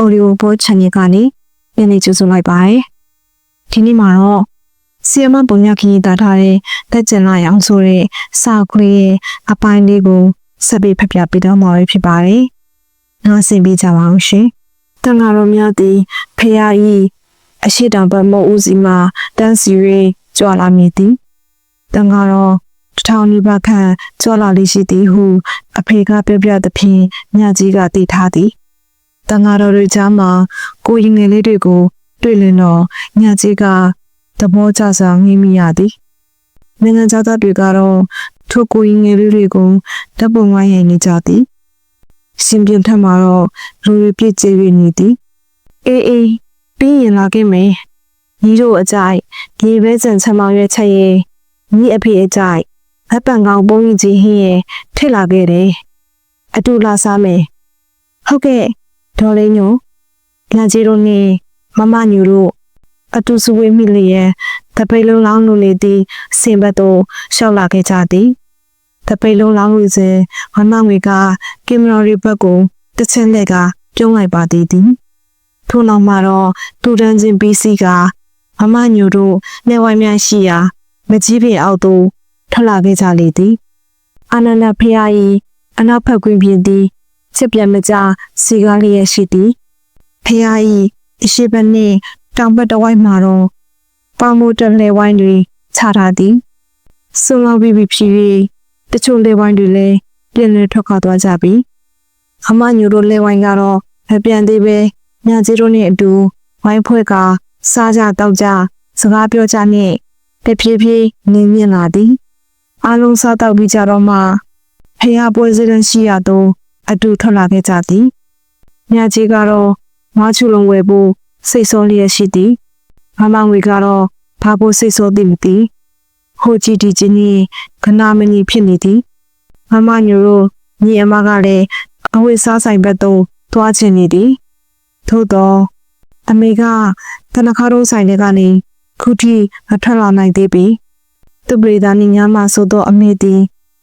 audio ဘောချန်နယ်ကနေပြန်လည်ကြိုဆိုလိုက်ပါတယ်ဒီနေ့မှာတော့ဆီယမပုံညခရီးတာထားတဲ့တက်ကျင်လာရောင်ဆိုတဲ့စာခွေရဲ့အပိုင်းလေးကိုဆက်ပြီးဖတ်ပြပေးတော့မှာဖြစ်ပါတယ်နားဆင်ပေးကြပါအောင်ရှင်တန်ဃာတော်များသည်ဖရာဤအရှိတောင်ဘတ်မုတ်ဦးစီမှာတန်းစီ၍ကြွလာမည်သည်တန်ဃာတော်တထောင်နီးပါးခန့်ကြွလာလေးရှိသည်ဟု အဖေကပြောပြသဖြင့်ညကြီးကတည်ထားသည် တန်ဃာတော်တွေကြားမှာကိုရင်ငယ်လေးတွေကို တွေ့လင်တော့ညကြီးကသဘောကျစွာငေးမိရသည်နိုင်ငံသားတွေကတော့ထိုကိုရင်ငယ်လေးတွေကိုတပ်ပုံဝိုင်းရနေကြသည်ရှင်ပြန်ထက်မှာတော့လူတွေပြည့်ကျရနေသည်အေးအေးပြီးရင်လာခဲ့မယ်ညီတို့အကြိုက်ဒီဘဲစံချမောင်ရွက်ချက်ရဲ့ညီအဖေအကြိုက်အပန်ကောင်ပုံကြီးဟင်းရဲ့ထစ်လာခဲ့တယ်အတူလာစားမယ်ဟုတ်ကဲ့ ဒေါ်လေးညိုညကြီးတို့နဲ့မမညူတို့အတူစုဝေးမိလျက်တပိတ်လုံးလောင်းလို့နေသည်စင်ဘတ်တို့ရှောက်လာခဲ့ကြသည်တပိတ်လုံးလောင်းလို့စဉ်မမငွေကကင်မရာရီဘက်ကိုတစ်ချက်လက်ကပြုံးလိုက်ပါသည်သည်ထို့နောက်မှာတော့တူတန်းချင်း PC ကမမညူတို့နေဝိုင်းများရှိရာမကြီးပင်အောက်သို့ထွက်လာခဲ့ကြလေသည်အာနန္ဒဖရာ၏အနောက်ဘက်ကွင်းပြင်သည် ချစ်ပြန်မကြစီကားလျက်ရှိသည်ဖရာ၏အရှိဘနှင့်တောင်ဘက်တစ်ဝိုက်မှာတော့ပေါမိုးတလဲဝိုင်းတွေခြားထားသည်ဆွန်လောပြီးပြီးဖြစ်၍တချို့လဲဝိုင်းတွေလည်းပြင်လည်ထွက်ခွာသွားကြပြီအမညိုတို့လဲဝိုင်းကတော့မပြန်သေးပဲညကြီးတို့နဲ့အတူဝိုင်းဖွဲ့ကစားကြတောက်ကြစကားပြောကြနဲ့တဖြည်းဖြည်းနင်းမြင့်လာသည်အားလုံးစားတောက်ပြီးကြတော့မှဖះပွဲစရင်ရှိရတော့ အတူထွက်လာခဲ့ကြသည်ညကြီးကတော့မွားချူလုံးဝယ်ဖို့စိတ်ဆောလျက်ရှိသည်မမငွေကတော့ဘာဖို့စိတ်ဆောသည်မသိဟိုကြည့်ဒီချင်းကြီးခနာမဏီဖြစ်နေသည်မမညိုတို့ညီအမကလည်းအဝိစားဆိုင်ဘက်သို့သွားချင်နေသည်သို့တော့အမေကတနခါတို့ဆိုင်တွေကနေခုထိမထွက်လာနိုင်သေးပြီသူပရိသတ်ညမှာဆိုတော့အမေသည်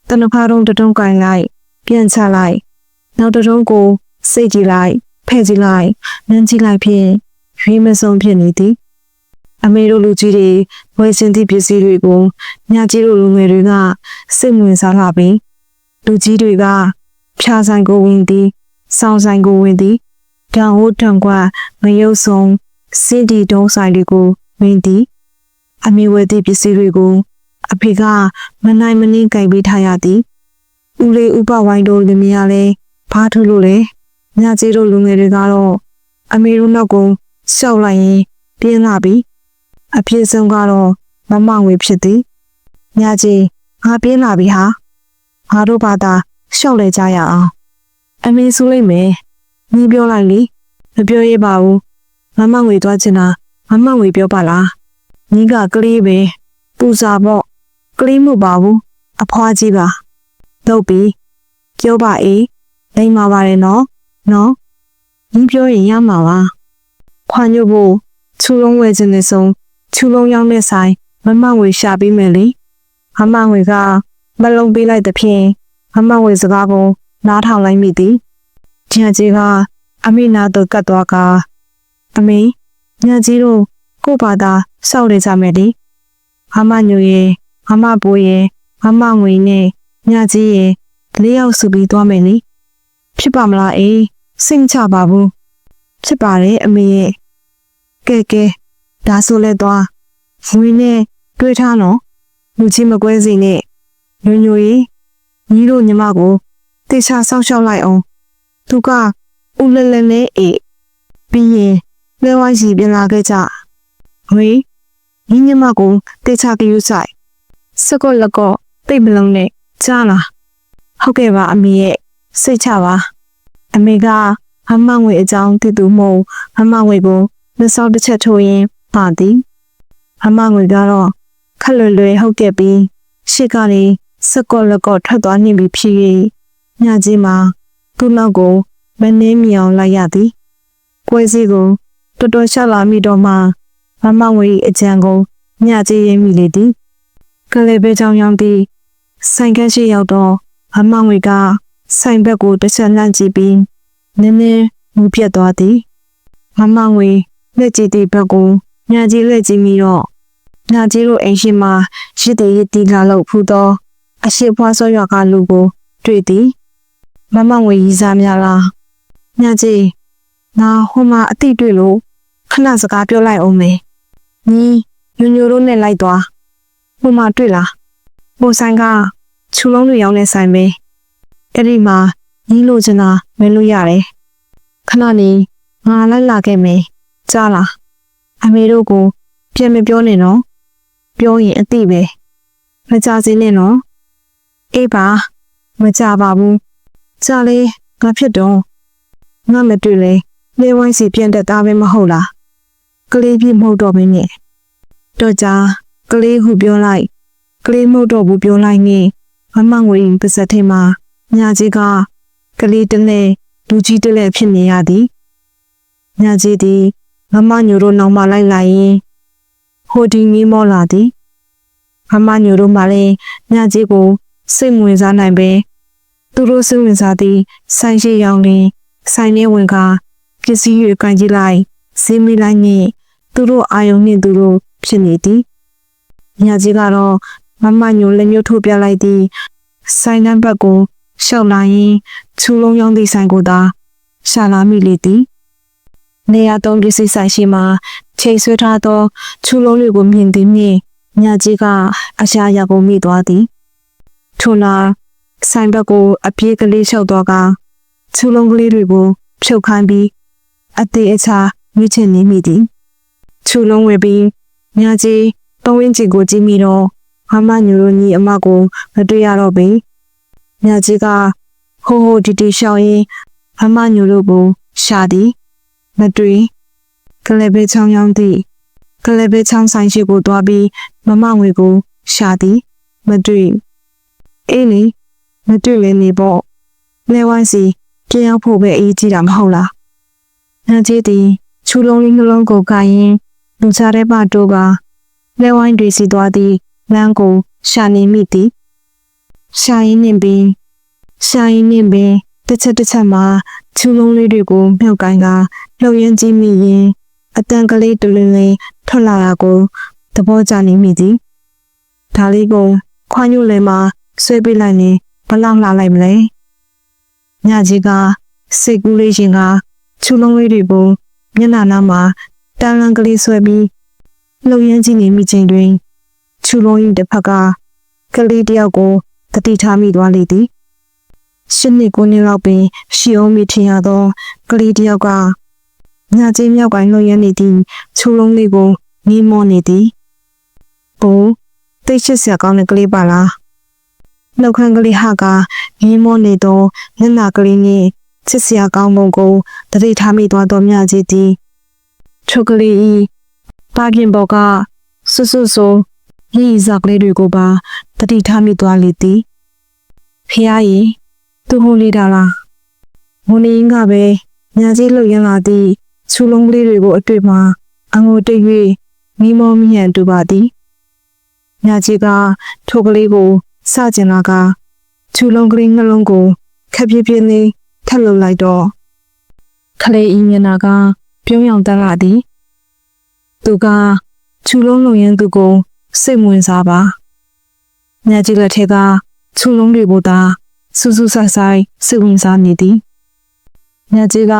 တနခါတို့တတုံးကင်လိုက်ပြန်ချလိုက် နောက်တတုံးကိုစိတ်ကြည့်လိုက်ဖဲ့ကြည့်လိုက်နမ်းကြည့်လိုက်ဖြင့်ရွေးမဆုံးဖြစ်နေသည်အမေတို့လူကြီးတွေဝယ်စင်သည့်ပစ္စည်းတွေကိုညကြီးတို့လူငယ်တွေကစိတ်ဝင်စားလာပြီးလူကြီးတွေကဖြာဆိုင်ကိုဝင်သည်စောင်းဆိုင်ကိုဝင်သည်တန်ဟိုးတန်ကွာမယုတ်ဆုံးစင်ဒီတုံးဆိုင်တွေကိုဝင်သည်အမေဝယ်သည့်ပစ္စည်းတွေကိုအဖေကမနိုင်မနှင်းကြိုက်ပေးထားရသည်ဦးလေးဥပဝိုင်းတို့လင်မယားလဲ ဘာထူလို့လဲညကြီးတို့လူငယ်တွေကတော့အမေတို့နောက်ကိုရှောက်လိုက်ရင်ပြင်းလာပြီအဖြစ်ဆုံးကတော့မမငွေဖြစ်သည်ညကြီးငါပြင်းလာပြီဟာငါတို့ဘာသာရှောက်လဲကြရအောင်အမေဆိုလိုက်မယ်ညီပြောလိုက်လေမပြောရပါဘူးမမငွေသွားချင်တာမမငွေပြောပါလားညီကကလေးပဲပူစာပေါ့ကလေးမှုပါဘူးအဖွားကြီးပါတော့ပြီပြောပါအေး လိမ့်ပါပါတယ်နော်နော်ညီပြောရင်ရမှာပါခွာညို့ဖို့ချူလုံးဝဲခြင်းနဲ့ဆုံးချူလုံးရောက်တဲ့ဆိုင်မမငွေရှာပေးမယ်လေမမငွေကမလုံးပေးလိုက်တဲ့ဖြင့်မမငွေစကားကိုနားထောင်လိုက်မိသည်ညကြီးကအမိနာတို့ကတ်သွားကအမေညကြီးတို့ကို့ဘာသာစောက်နေကြမယ်လေမမညိုရဲ့မမဘိုးရဲ့မမငွေနဲ့ညကြီးရဲ့လေးယောက်စုပြီးသွားမယ်လေ ဖြစ်ပါမလားအေးစိတ်ချပါဘူးဖြစ်ပါတယ်အမေရဲ့ကဲကဲဒါဆိုလဲသွားငွေနဲ့တွေးထားနော်လူကြီးမကွဲစီနဲ့ညိုညိုကြီးညီတို့ညီမကိုတေချာဆောက်ရှောက်လိုက်အောင်သူကဦးလဲလဲနဲ့အေးပြီးရင်လဲဝိုင်းစီပြန်လာခဲ့ကြငွေညီညီမကိုတေချာကြည့်ဆိုင်စကောလကောတိတ်မလုံးနဲ့ကြားလားဟုတ်ကဲ့ပါအမေရဲ့ စိတ်ချပါအမေကမမငွေအကြောင်းသိသူမဟုတ်မမငွေကိုမစောက်တစ်ချက်ထိုးရင်ပါသည်မမငွေကတော့ခက်လွယ်လွယ်ဟုတ်ခဲ့ပြီးရှေ့ကနေစကောလကောထွက်သွားနေပြီဖြစ်၍ညကြီးမှာသူ့နောက်ကိုမနှင်းမြောင်လိုက်ရသည်ကွဲစီကိုတော်တော်ရှာလာမိတော့မှမမငွေ၏အကြံကိုညကြီးရင်းမိလေသည်ကလေးပဲချောင်းရောင်းပြီးဆိုင်ကရှိရောက်တော့မမငွေက ဆိုင်ဘက်ကိုတစ်ချက်လှမ်းကြည့်ပြီးနည်းနည်းမူပြတ်သွားသည်မမငွေလက်ကြည့်တဲ့ဘက်ကိုညာကြီးလက်ကြည့်ပြီးတော့ညာကြီးတို့အိမ်ရှိမှာရစ်တည်ရစ်တီလာလို့ဖူးတော့အရှိဖွားစောရွာကလူကို တွေ့သည်မမငွေရီစားများလားညာကြီးငါဟိုမှာအတိတွေ့လို့ခဏစကားပြောလိုက်အောင်မေညီညိုညိုတို့နဲ့လိုက်သွားဟိုမှာတွေ့လားဟိုဆိုင်ကချူလုံးတွေရောင်းနေဆိုင်ပဲ အဲ့ဒီမှာညီလို့ချင်တာမင်းလို့ရတယ်ခဏနေငါလိုက်လာခဲ့မယ်ကြားလားအမေတို့ကိုပြန်မပြောနဲ့နော်ပြောရင်အတိပဲမကြစေနဲ့နော်အေးပါမကြပါဘူးကြားလေငါဖြစ်တော့ငါမတွေ့လေနေဝိုင်းစီပြန်တက်သားပဲမဟုတ်လားကလေးပြမဟုတ်တော့မင်းနဲ့တော့ကြာကလေးဟုပြောလိုက်ကလေးမဟုတ်တော့ဘူးပြောလိုက်နေမမငွေပါစက်ထဲမှာ ညာကြီးကကလေးတလဲလူကြီးတလဲဖြစ်နေရသည်ညာကြီးသည်မမညိုတို့နောက်မှလိုက်လာရင်ဟိုဒီမီမောလာသည်မမညိုတို့မှလည်းညာကြီးကိုစိတ်ဝင်စားနိုင်ပဲသူတို့စိတ်ဝင်စားသည်ဆိုင်ရှိရောင်လင်ဆိုင်ထဲဝင်ကပစ္စည်းတွေကန်ကြည့်လိုက်ဈေးမိလိုက်နဲ့သူတို့အာယုံနှင့်သူတို့ဖြစ်နေသည်ညာကြီးကတော့မမညိုလက်ညှိုးထိုးပြလိုက်သည်ဆိုင်နံဘတ်ကို ရှောက်လာရင်ချူလုံးရောင်းသည့်ဆိုင်ကိုသာရှာလာမိလေသည်နေရာသုံးပစ္စည်းဆိုင်ရှိမှချိန်ဆွဲထားသောချူလုံးတွေကိုမြင်သည်နှင့်ညာကြီးကအရှာရကုန်မိသွားသည်ထို့နောက်ဆိုင်ဘက်ကိုအပြေးကလေးလျှောက်တော့ကချူလုံးကလေးတွေကို ဖြုတ်ခိုင်းပြီးအသေးအချာမြစ်ချင်နေမိသည်ချူလုံးဝယ်ပြီးညာကြီးပဝင်းကြီးကိုကြည့်မိတော့မမညိုတို့ညီအမကိုမတွေ့ရတော့ပေ ညာကြီးကဟိုဟိုတီတီရှောင်းရင်မမညိုတို့ကိုရှာသည်မတွေ့ကလေးပဲချောင်းရောင်းသည်ကလေးပဲချောင်းဆိုင်ရှိကိုတွားပြီးမမငွေကိုရှာသည်မတွေ့အေးလေမတွေ့လည်းနေပေါ့လဲဝိုင်းစီပြန်ရောက်ဖို့ပဲအေးကြည့်တာမဟုတ်လားညာကြီးသည်ချူလုံးလေးနှလုံးကိုကရင်လူချတဲ့ပတိုးကလဲဝိုင်းတွေစီသွားသည်လမ်းကိုရှာနေမိသည် ရှာရင်းနှင့်ပင်ရှာရင်းနှင့်ပင်တစ်ချက်တစ်ချက်မှာချူလုံးလေးတွေကိုမြုပ်ကိုင်းကလှုပ်ရင်းကြည့်မိရင်အတန်ကလေးတလင်းလေးထွက်လာတာကိုသဘောကျနေမိသည်ဒါလေးကိုခွာညိုလဲမှာဆွဲပေးလိုက်ရင်ဘလောက်လှလိုက်မလဲညကြီးကစိတ်ကူးလေးရှင်ကချူလုံးလေးတွေကိုမျက်နှာနားမှာတန်လန်းကလေးဆွဲပြီးလှုပ်ရင်းကြည့်နေမိချိန်တွင်ချူလုံး၏တစ်ဖက်ကကလေးတယောက်ကို တတိထားမိသွားလေသည်ရှစ်နှစ်ကိုနှစ်လောက်ပင်ရှီအောင်မိထင်ရသောကလေးတယောက်ကညချင်းမြောက်ပိုင်းလှုပ်ရင်းနေသည့်ချူလုံးလေးကိုနီးမောနေသည်ဘိုးတိတ်ချစ်စရာကောင်းတဲ့ကလေးပါလားနှုတ်ခမ်းကလေးဟာကနီးမောနေသောမျက်နှာကလေးနှင့်ချစ်စရာကောင်းပုံကိုတတိထားမိသွားသောမြကြီးသည်ထိုကလေးဤပါပြင်ဘော်ကဆွဆွဆို ရည်စားကလေးတွေကိုပါတတိထားမိသွားလေသည်ဖះရီသူဟိုလေးတာလားမုန်င်းကပဲညာကြီးလှုပ်ရင်းလာသည့်ချူလုံးကလေးတွေကိုအတွေ့မှာအငိုတိတ်၍မိမောမြင့်တူပါသည်ညာကြီးကထိုကလေးကိုစကျင်လာကချူလုံးကလေးနှလုံးကိုခက်ပြပြင်းလေးထက်လှုပ်လိုက်တော့ခလေးဤမျက်နှာကပြုံးရောင်တက်လာသည်သူကချူလုံးလုံရင်သူကို စိတ်ဝင်စားပါညကြီးလက်ထဲကချူလုံးတွေကိုသာစူးစူးဆိုင်ဆိုင်စိတ်ဝင်စားနေသည်ညကြီးက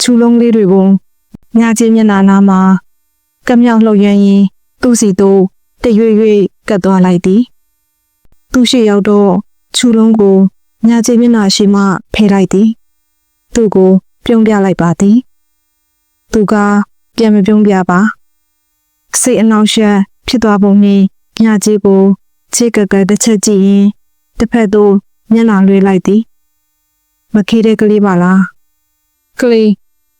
ချူလုံးလေးတွေကိုညကြီးမျက်နှာနားမှာကမြောက်လှုပ်ရင်းရင်သူ့စီတို့တရွေ့ရွေ့ကတ်သွားလိုက်သည်သူ့ရှိရောက်တော့ချူလုံးကိုညကြီးမျက်နှာရှိမှဖယ်လိုက်သည်သူ့ကိုပြုံးပြလိုက်ပါသည်သူကပြန်မပြုံးပြပါစိတ်အနှောင့်အယှက် ဖြစ်သွားပုံနဲ့ညကြီးကိုချစ်ကကတစ်ချက်ကြည့်ရင်တစ်ဖက်သို့မျက်နှာလွှဲလိုက်သည်မခေတဲ့ကလေးပါလားကလေး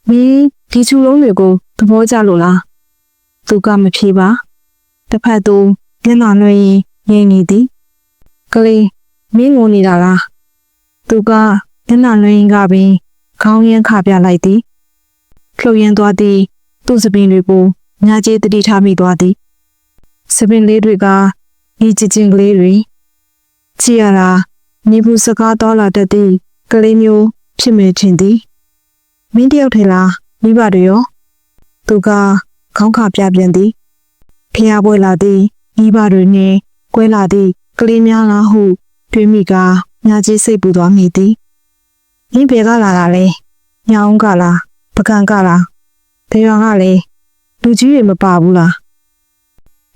မင်းဒီချူလုံးတွေကိုသဘောကျလို့လားသူကမဖြေပါတစ်ဖက်သို့မျက်နှာလွှဲရင်ငြိမ်နေသည်ကလေးမင်းငိုနေတာလားသူကမျက်နှာလွှဲရင်ကပင်ခေါင်းရင်းခပြလိုက်သည်လှုပ်ရင်းသွားသည်သူ့စပင်တွေကိုညာကျေးတတိထားမိသွားသည် စပင်လေးတွေကဤချစ်ချင်းကလေးတွေကြည်ရတာနေဘူးစကားတော်လာတတ်သည့်ကလေးမျိုးဖြစ်မယ်ထင်သည်မင်းတယောက်ထဲလားမိဘတွေရောသူကခေါင်းခါပြပြန်သည်ဖျားပွဲလာသည်ဤပါတွေနှင့်ကွဲလာသည်ကလေးများလားဟုတွေးမိကညာကြီးစိတ်ပူသွားမိသည်ရင်းပေကလာတာလေညောင်းကလားပကံကလားဒေရွာကလေလူကြီးတွေမပါဘူးလား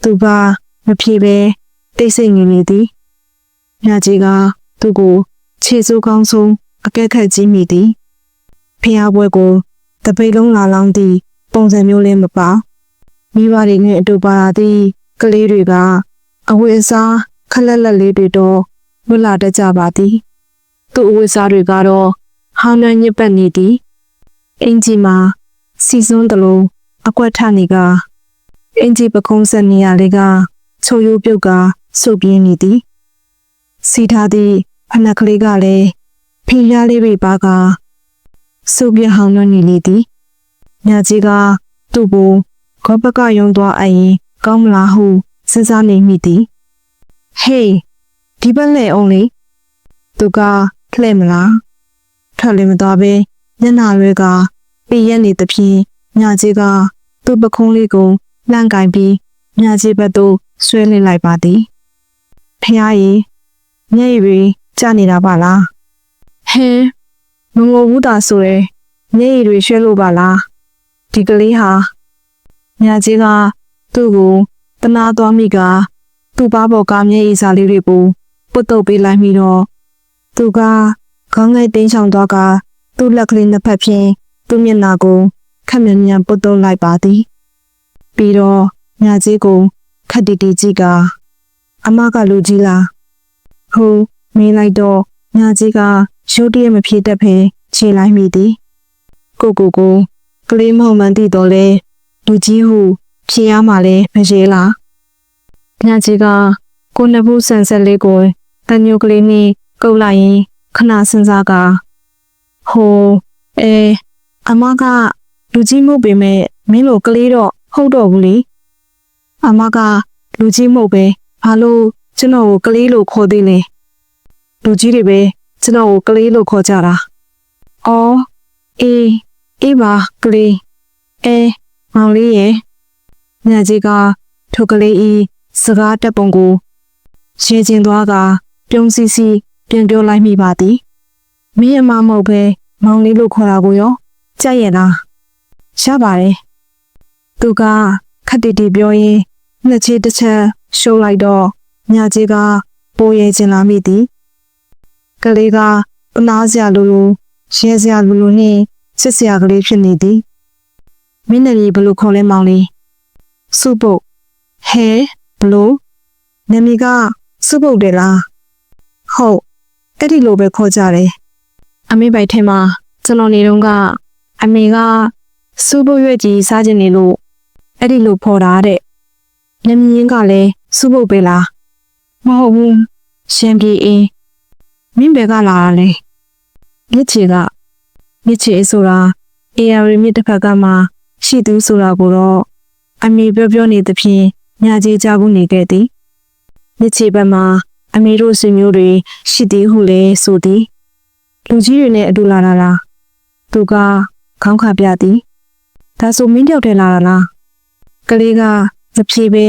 သူကမဖြေပဲတိတ်ဆိတ်ငြိမ်နေသည်ညာကြီးကသူ့ကိုခြေစိုးကောင်းဆုံးအကဲခတ်ကြီးမိသည်ဖျားပွဲကိုတပိတ်လုံးလာလောင်းသည့်ပုံစံမျိုးလေးမပါမိဘတွေနဲ့အတူပါလာသည့်ကလေးတွေကအဝတ်အစားခက်လက်လက်လေးတွေတော့လွတ်လာတတ်ကြပါသည်သူ့အဝတ်အစားတွေကတော့ဟောင်းနှံ့ညစ်ပတ်နေသည်အင်ဂျီမှာစီစွန်းတလုံးအကွက်ထနေက အင်ဂျီပကုံးဆက်နေရလေးကချိုရိုးပြုတ်ကစုပ်ပြင်းနေသည်စီထားသည့်ဖနက်ကလေးကလည်းဖင်ရလေးတွေပါကစုပ်ပြဟောင်းနှံ့နေလေသည်ညကြီးကသူ့ကိုခေါ်ပကယုံသွားအရင်ကောင်းမလားဟုစဉ်းစားနေမိသည်ဟေးဒီဘက်လေအောင်လေသူကလှဲ့မလားထွက်လည်းမသွားပဲညနာရွဲကပြည့်ရက်နေသဖြင့်ညကြီးကသူ့ပခုံးလေးကို လှမ်းကင်ပြီးညကြီးဘက်သို့ဆွဲလင်းလိုက်ပါသည်ဖះရီမျက်ရည်တွေကျနေတာပါလားဟဲမငိုဘူးတာဆိုရယ်မျက်ရည်တွေရွှဲလို့ပါလားဒီကလေးဟာညကြီးကသူ့ကိုတနာသွားမိကသူ့ဘာပေါ်ကမျက်ရည်စာလေးတွေကိုပုတ်တုပ်ပေးလိုက်ပြီးတော့သူကခေါင်းငယ်တင်းချောင်သွားကသူ့လက်ကလေးနှစ်ဖက်ဖြင့်သူ့မျက်နှာကိုခက်မြန်မြန်ပုတ်တုပ်လိုက်ပါသည် ပြီးတော့ညကြီးကိုခက်တီတီကြည့်ကအမကလူကြီးလားဟိုမင်းလိုက်တော့ညကြီးကရုတ်တရက်မဖြေတတ်ဖဲခြေလိုက်မိသည်ကိုကိုကိုကလေးမဟုတ်မှန်းသိတော့လေလူကြီးဟုဖြေရမှာလဲမရေလားညကြီးကကိုနှစ်ဘူးဆန်ဆက်လေးကိုတညိုကလေးနဲ့ကုတ်လိုက်ရင်ခဏစဉ်းစားကဟိုအဲအမကလူကြီးမှုပေမဲ့မင်းလိုကလေးတော့ ဟုတ်တော့ဘူးလေအမကလူကြီးမှုပဲဘာလို့ကျွန်တော်ကိုကလေးလို့ခေါ်သေးလဲလူကြီးတွေပဲကျွန်တော်ကိုကလေးလို့ခေါ်ကြတာအော်အေးအေးပါကလေးအဲမောင်လေးရဲ့ညကြီးကထိုကလေးဤစကားတက်ပုံကိုရှင်းချင်းသွားကပြုံးစီစီပြန်ပြောလိုက်မိပါသည်မင်းအမမဟုတ်ပဲမောင်လေးလို့ခေါ်တာကိုရောကြက်ရလားရပါတယ် သူကခက်တီတီပြောရင်းနှစ်ချေတစ်ချက်ရှိုးလိုက်တော့ညကြီးကပိုးရဲချင်လာမိသည်ကလေးကပနာစရာလိုလိုရဲစရာလိုလိုနဲ့ချစ်စရာကလေးဖြစ်နေသည်မင်းလည်းဘယ်လိုခေါ်လဲမောင်လေးစုပုတ်ဟဲဘလို့နာမည်ကစုပုတ်တယ်လားဟုတ်အဲ့ဒီလိုပဲခေါ်ကြတယ်အမေပိုက်ထဲမှာကျွန်တော်နေတော့ကအမေကစုပုတ်ရွက်ကြီးစားခြင်းနေလို့ အဲ့ဒီလိုဖော်တာတဲ့နမင်းကလည်းစုပုတ်ပဲလားမဟုတ်ဘူးရှင်ပြေအင်းမင်းဘယ်ကလာတာလဲမြစ်ချေကမြစ်ချေဆိုတာ AR မြစ်တစ်ဖက်ကမှရှိသူဆိုတာကိုတော့အမေပြောပြောနေသဖြင့်ညာကြီးကြဘူးနေခဲ့သည်မြစ်ချေဘက်မှာအမေတို့ဆွေမျိုးတွေရှိသည်ဟုလည်းဆိုသည်လူကြီးတွေနဲ့အတူလာတာလားသူကခေါင်းခါပြသည်ဒါဆိုမင်းတယောက်တည်းလာတာလား ကလေးကမဖြေပဲ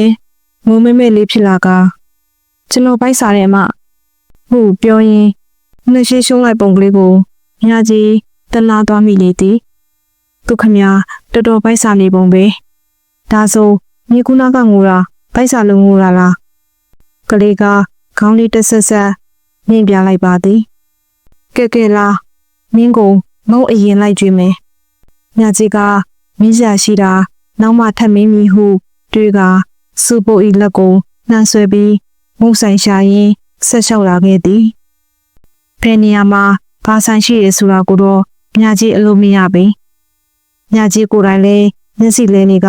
ငုံမဲမဲလေးဖြစ်လာကကျွန်တော်ပိုက်စားတဲ့အမဟုတ်ပြောရင်နှရှိရှုံးလိုက်ပုံကလေးကိုညာကြီးတနာသွားမိလေသည်သူခမတော်တော်ပိုက်စားနေပုံပဲဒါဆိုမြေကူနာကငိုတာပိုက်စားလုံးငိုတာလားကလေးကခေါင်းလေးတဆက်ဆက်မြင်ပြလိုက်ပါသည်ကဲကဲလားမင်းကိုငုံအရင်လိုက်ကြွေးမယ်ညကြီးကမင်းရှာရှိတာ နောက်မှထပ်မင်းမီဟုတွေးကစူပိုဤလက်ကိုနှမ်းဆွဲပြီးမုံဆိုင်ရှာရင်းဆက်လျှောက်လာခဲ့သည်ဖယ်နေရာမှာဘာဆိုင်ရှိရဆိုတာကိုတော့ညကြီးအလို့မရပေညကြီးကိုယ်တိုင်လည်းမျက်စိလဲနေက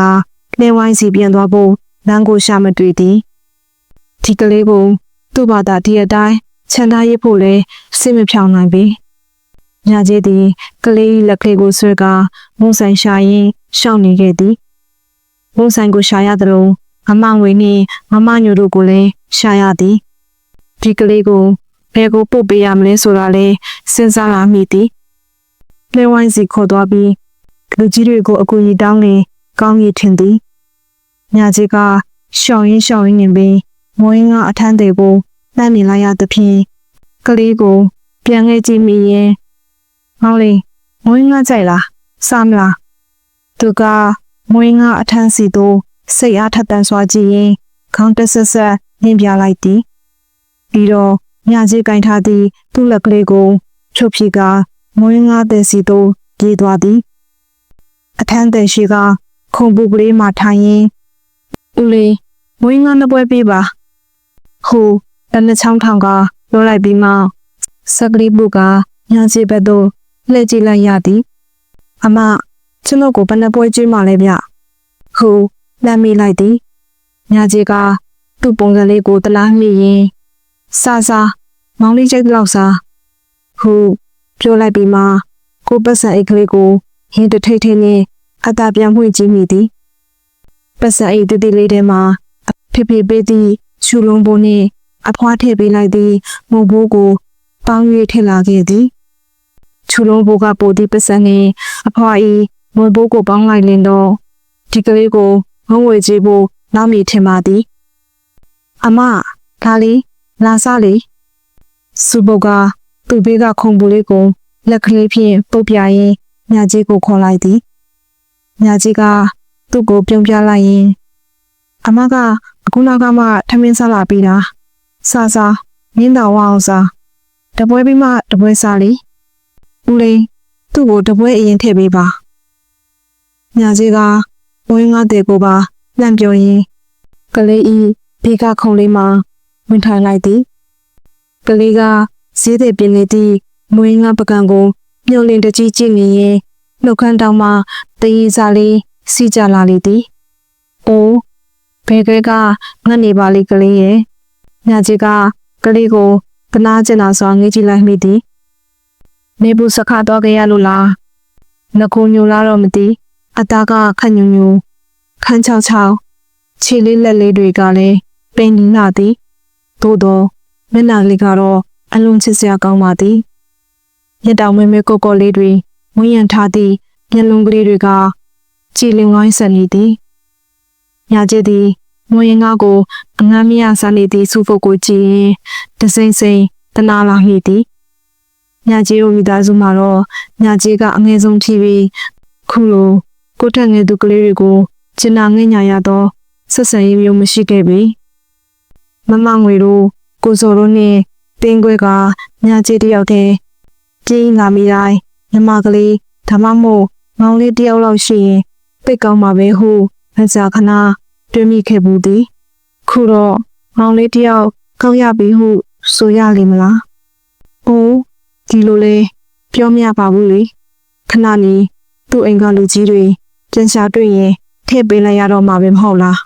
လဲဝိုင်းစီပြန်သွားဖို့လမ်းကိုရှာမတွေ့သည်ဒီကလေးကိုသူ့ဘာသာဒီအတိုင်းချန်ထားရဖို့လဲစိတ်မဖြောင်နိုင်ပေညကြီးသည်ကလေးလက်ကလေးကိုဆွဲကမုံဆိုင်ရှာရင်းရှောက်နေခဲ့သည် မုံဆိုင်ကိုရှာရသလိုမမငွေနှင့်မမညိုတို့ကိုလည်းရှာရသည်ဒီကလေးကိုဘယ်ကိုပို့ပေးရမလဲဆိုတာလဲစဉ်းစားလာမိသည်လဲဝိုင်းစီခေါ်သွားပြီးလူကြီးတွေကိုအကူအညီတောင်းနေကောင်းရည်ထင်သည်ညကြီးကရှောင်းရင်းရှောင်းရင်းနေပြီးမွေးငါအထမ်းသေးကိုနှမ်းမြင်လိုက်ရသဖြင့်ကလေးကိုပြန်ငယ်ကြည့်မိရင်မောင်လေးမွေးငါကြိုက်လားစားမလားသူက မွေးငါအထမ်းစီသို့စိတ်အားထက်သန်စွာကြည့်ရင်ခေါင်းတက်ဆက်ဆက်နင်းပြလိုက်သည်ပြီးတော့ညကြီးကင်ထားသည့်သူ့လက်ကလေးကိုချုပ်ဖြီကမွေးငါတဲ့စီသို့ပြေးသွားသည်အထမ်းတဲ့ရှိကခုံပူကလေးမှထိုင်ရင်ဦးလေးမွေးငါနှစ်ပွဲပေးပါဟိုတနစ်ချောင်းထောင်ကပြောလိုက်ပြီးမှစက်ကလေးပုကညစီဘက်သို့လှည့်ကြည့်လိုက်ရသည်အမ ကျွန်တော်ကိုဘယ်နှပွဲကျွေးမှလဲဗျဟိုလမ်းမိလိုက်သည်ညကြီးကသူ့ပုံစံလေးကိုတလားမိရင်စာစာမောင်လေးကျိတ်လောက်စာဟိုပြောလိုက်ပြီးမှကိုပတ်စံအိတ်ကလေးကိုဟင်းတထိတ်ထိတ်နဲ့အသာပြန်မှွင့်ကြည့်မိသည်ပတ်စံအိတ်တတိလေးထဲမှာအဖေဖေပေးသည့်ရှူလုံးပုံနဲ့အဖွားထည့်ပေးလိုက်သည့်မုံဘိုးကိုပေါင်း၍ထည့်လာခဲ့သည်ချူလုံးဘိုးကပိုသည့်ပတ်စံနဲ့အဖွားဤ မုံဘိုးကိုပေါင်းလိုက်လင်တော့ဒီကလေးကိုငုံဝေကြည့်ဖို့နောက်မီထင်ပါသည်အမဒါလေးလာစားလေစူဘုတ်ကသူ့ဘေးကခုံပူလေးကိုလက်ကလေးဖြင့်ပုတ်ပြရင်မြကြီးကိုခေါ်လိုက်သည်မြကြီးကသူ့ကိုပြုံးပြလိုက်ရင်အမကအခုနောက်ကမှထမင်းစားလာပြီးတာစားစားမင်းတော်ဝအောင်စားတပွဲပြီးမှတပွဲစားလေဦးလေးသူ့ကိုတပွဲအရင်ထည့်ပေးပါ မြကြီးကဝင်းငါတဲ့ကိုပါလန့်ပြောရင်ကလေးဤဘေးကခုံလေးမှာဝင်ထိုင်လိုက်သည်ကလေးကဈေးတဲ့ပြင်းနေသည့်မွေးငါပကံကိုမြုံလင်တကြီးကြည့်နေရင်နှုတ်ခမ်းတောင်မှတည်ရည်စားလေးစီးကြလာလေသည်။အိုးဘယ်ကဲကငတ်နေပါလိကလေးရဲ့။ညကြီးကကလေးကိုကနာကျင်လာစွာငေးကြည့်လိုက်မိသည်။နေဘူးစခါတော့ကြရလို့လား။ငကုံညူလာတော့မသိ။ အသားကခန့်ညူညူခန်းချောက်ချောက်ခြေလေးလက်လေးတွေကလည်းပိန်လာသည်။သို့တော့မျက်နှာလေးကတော့အလွန်ချစ်စရာကောင်းပါသည်။ရက်တောင်မဲမဲကိုကိုလေးတွေဝင်းရံထားသည့်မျက်လုံးကလေးတွေကကြည်လင်ဝိုင်းဆက်နေသည်။ညကျသည်မွေရင်ကားကိုအငမ်းမရစားနေသည့်စုဖုတ်ကိုကြည့်ရင်တစိမ့်စိမ့်တနာလာမိသည်။ညကြီးတို့မိသားစုမှာတော့ညကြီးကအငယ်ဆုံးဖြစ်ပြီးခုလို ကိုထက်ငယ်သူကလေးတွေကိုကျင်နာငဲ့ညာရသောဆက်ဆံရေးမျိုးမရှိခဲ့ပြီ။မမငွေတို့ကိုစော်တို့နဲ့တင်းခွဲကညကြီးတယောက်တည်းပြင်းလာမိတိုင်းညီမကလေးဒါမှမဟုတ်မောင်လေးတယောက်လောက်ရှိရင်ပိတ်ကောင်းမှာပဲဟုမကြာခဏတွေးမိခဲ့ဘူးသည်ခုတော့မောင်လေးတယောက်ကောက်ရပြီဟုဆိုရလိမ့်မလားအိုးဒီလိုလေပြောမရပါဘူးလေခဏနေသူ့အိမ်ကလူကြီးတွေ ပြန်ရှာတွေ့ရင်ထည့်ပေးလိုက်ရတော့မှာပဲမဟုတ်လား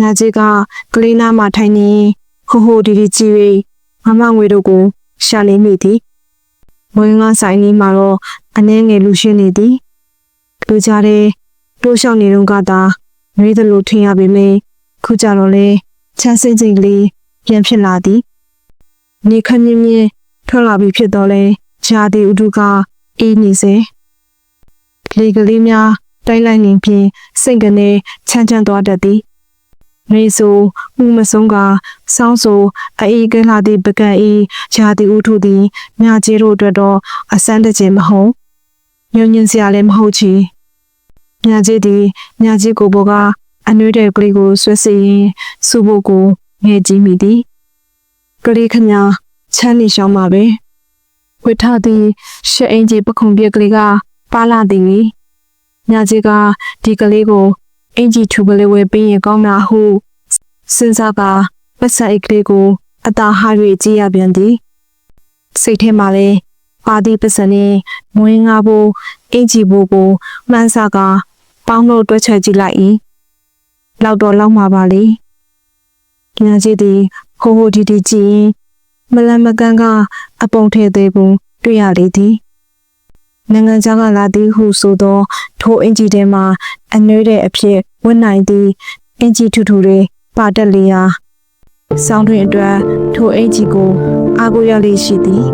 ညာကြီးကကလေးနားမှာထိုင်နေဟိုဟိုဒီဒီကြည့်၍မမငွေတို့ကိုရှာနေမိသည်မွေးငါဆိုင်လေးမှာတော့အနှဲငယ်လူရှင်းနေသည်လူကြတဲ့တိုးလျှောက်နေတော့ကသာနှွေးသလိုထင်ရပေမယ့်ခုကြတော့လေချမ်းစင်ချိန်ကလေးပြန်ဖြစ်လာသည်နေခင်းမြင်းမြင်းထွက်လာပြီဖြစ်တော့လေဂျာဒီဥဒုကအေးနေစေလေကလေးများ တိုက်လိုက်နေဖြင့်စိတ်ကနေချမ်းချမ်းသွားတတ်သည်နေဆိုမှုမဆုံးကစောင်းဆိုအေးကလာသည့်ပကံဤဂျာဒီဥထုသည်မြကြီးတို့အတွက်တော့အစမ်းတကျင်မဟုတ်ညဉ့်ညင်စရာလည်းမဟုတ်ချီမြကြီးသည်မြကြီးကိုဘောကအနှွေးတဲ့ကလေးကိုဆွဲစီရင်စုဖို့ကိုငဲ့ကြည့်မိသည်ကလေးခမချမ်းနေရှောင်းပါပဲဝိထသည်ရှက်အင်ကြီးပခုံပြက်ကလေးကပါလာသည် မြကြီးကဒီကလေးကိုအင်ကြီးထူပလေးဝဲပေးရင်ကောင်းမှာဟုစဉ်းစားကပတ်ဆက်အိတ်ကလေးကိုအသာဟာ၍ကြည့်ရပြန်သည်စိတ်ထဲမှာလည်းပါတီပစံနဲ့မွေးငါဖို့အင်ကြီးဖို့ကိုမှန်းစားကပေါင်းလို့တွဲချက်ကြည့်လိုက်၏လောက်တော့လောက်မှာပါလေညစီသည်ဟိုဟိုဒီဒီကြည့်ရင်မလန်မကန်ကအပုံထဲသေးပုံတွေ့ရလေသည် နိုင်ငံခြားကလာသည်ဟုဆိုသော ထိုအင်ဂျီထဲမှာအနှွေးတဲ့အဖြစ်ဝင်နိုင်သည့်အင်ဂျီထူထူတွေပါတက်လျာဆောင်းတွင်အတွက်ထိုအင်ဂျီကိုအားကိုးရလေးရှိသည်